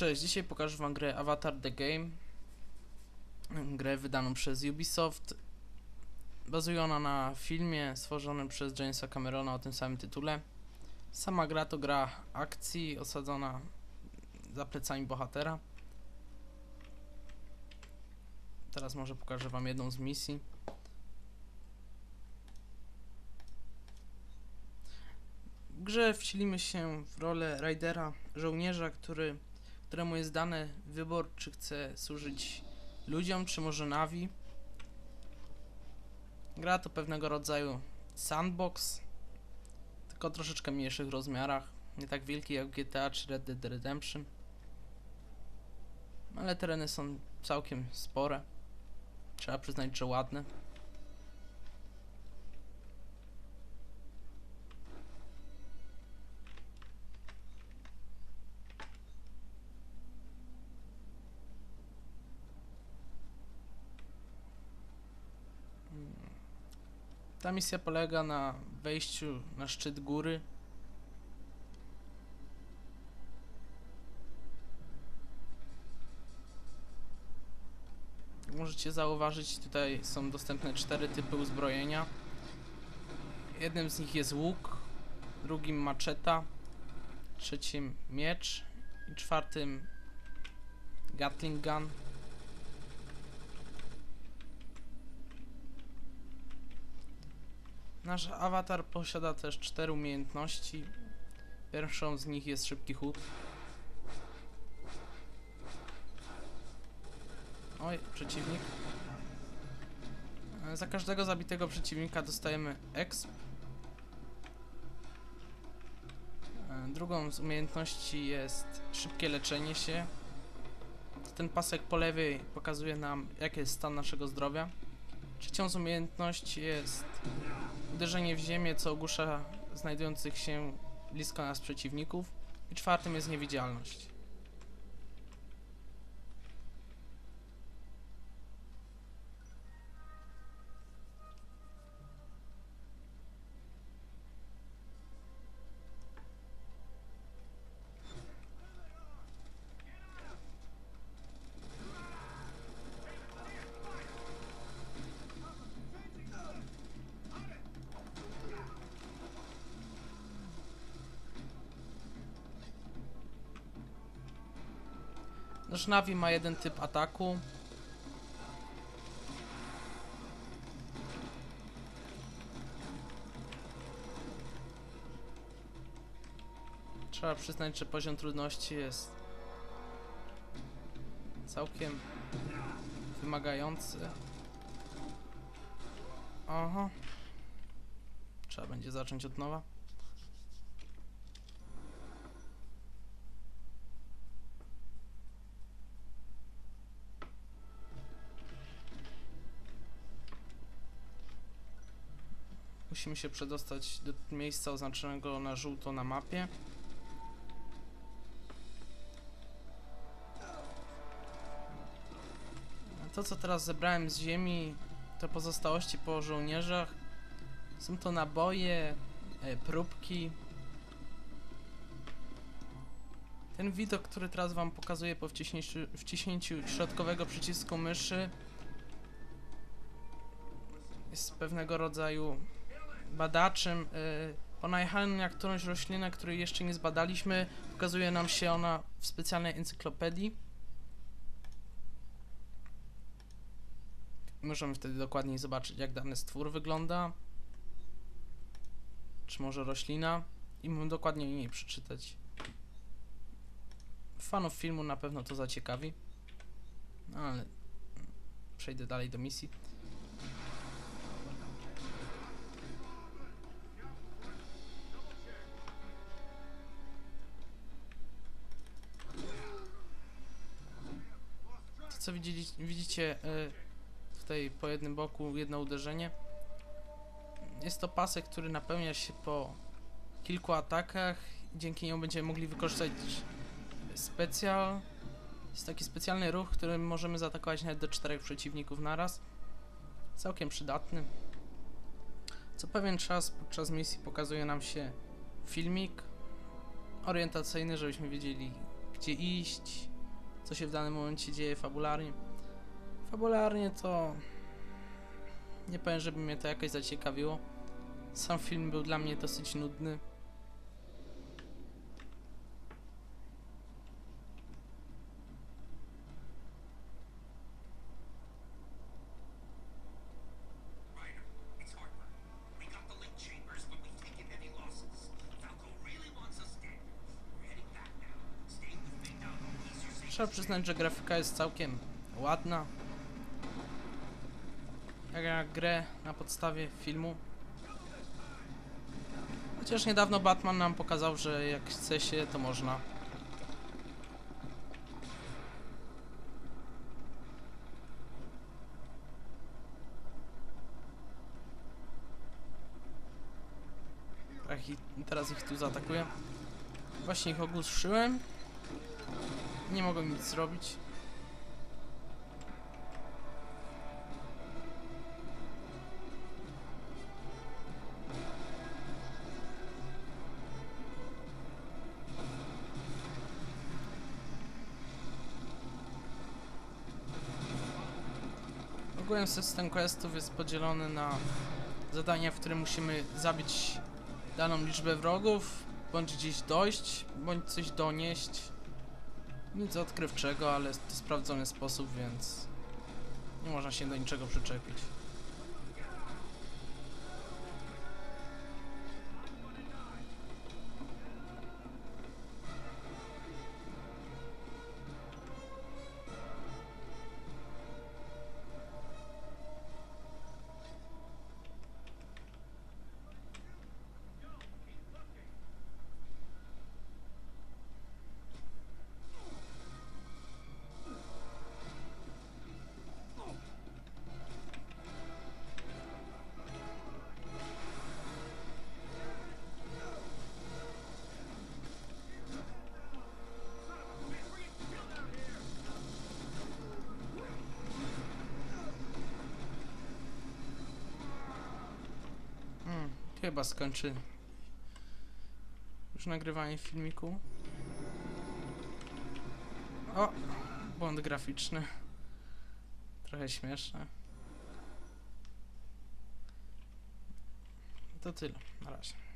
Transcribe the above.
Cześć, dzisiaj pokażę wam grę Avatar The Game. Grę wydaną przez Ubisoft. Bazuje ona na filmie stworzonym przez Jamesa Camerona o tym samym tytule. Sama gra to gra akcji osadzona za plecami bohatera. Teraz może pokażę wam jedną z misji. W grze wcielimy się w rolę Raidera, żołnierza, który któremu jest dany wybór, czy chce służyć ludziom, czy może Navi. Gra to pewnego rodzaju sandbox, tylko troszeczkę mniejszych rozmiarach, nie tak wielki jak GTA czy Red Dead Redemption. Ale tereny są całkiem spore. Trzeba przyznać, że ładne. Ta misja polega na wejściu na szczyt góry. Możecie zauważyć, tutaj są dostępne cztery typy uzbrojenia. Jednym z nich jest łuk, drugim maczeta, trzecim miecz i czwartym Gatling gun. Nasz awatar posiada też cztery umiejętności. Pierwszą z nich jest szybki chód. Oj, przeciwnik. E, Za każdego zabitego przeciwnika dostajemy exp. E, Drugą z umiejętności jest szybkie leczenie się. Ten pasek po lewej pokazuje nam, jaki jest stan naszego zdrowia. Trzecią z umiejętności jest uderzenie w ziemię, co ogłusza znajdujących się blisko nas przeciwników. I czwartym jest niewidzialność. Navi ma jeden typ ataku. Trzeba przyznać, że poziom trudności jest całkiem wymagający. Aha. Trzeba będzie zacząć od nowa. Musimy się przedostać do miejsca oznaczonego na żółto na mapie. To, co teraz zebrałem z ziemi, to pozostałości po żołnierzach. Są to naboje, e, próbki. Ten widok, który teraz wam pokazuję po wciśnięciu, wciśnięciu środkowego przycisku myszy jest pewnego rodzaju badaczem. y, Po najechaniu na którąś roślinę, której jeszcze nie zbadaliśmy, pokazuje nam się ona w specjalnej encyklopedii. Możemy wtedy dokładniej zobaczyć, jak dany stwór wygląda. Czy może roślina. I mu dokładnie o niej przeczytać. Fanów filmu na pewno to zaciekawi. No ale przejdę dalej do misji. Co widzieli, widzicie y, tutaj po jednym boku jedno uderzenie. Jest to pasek, który napełnia się po kilku atakach. Dzięki niemu będziemy mogli wykorzystać specjal. Jest taki specjalny ruch, którym możemy zaatakować nawet do czterech przeciwników naraz. Całkiem przydatny. Co pewien czas podczas misji pokazuje nam się filmik orientacyjny, żebyśmy wiedzieli gdzie iść, co się w danym momencie dzieje fabularnie. Fabularnie to nie powiem, żeby mnie to jakoś zaciekawiło. Sam film był dla mnie dosyć nudny. Trzeba przyznać, że grafika jest całkiem ładna. Jak na grę na podstawie filmu. Chociaż niedawno Batman nam pokazał, że jak chce się, to można. Tak, i teraz ich tu zaatakuję. Właśnie ich ogłuszyłem. Nie mogą nic zrobić. Ogółem system questów jest podzielony na zadania, w którym musimy zabić daną liczbę wrogów, bądź gdzieś dojść, bądź coś donieść. Nic odkrywczego, ale to sprawdzony sposób, więc nie można się do niczego przyczepić. Chyba skończy już nagrywanie filmiku. O! Błąd graficzny. Trochę śmieszne. To tyle. Na razie.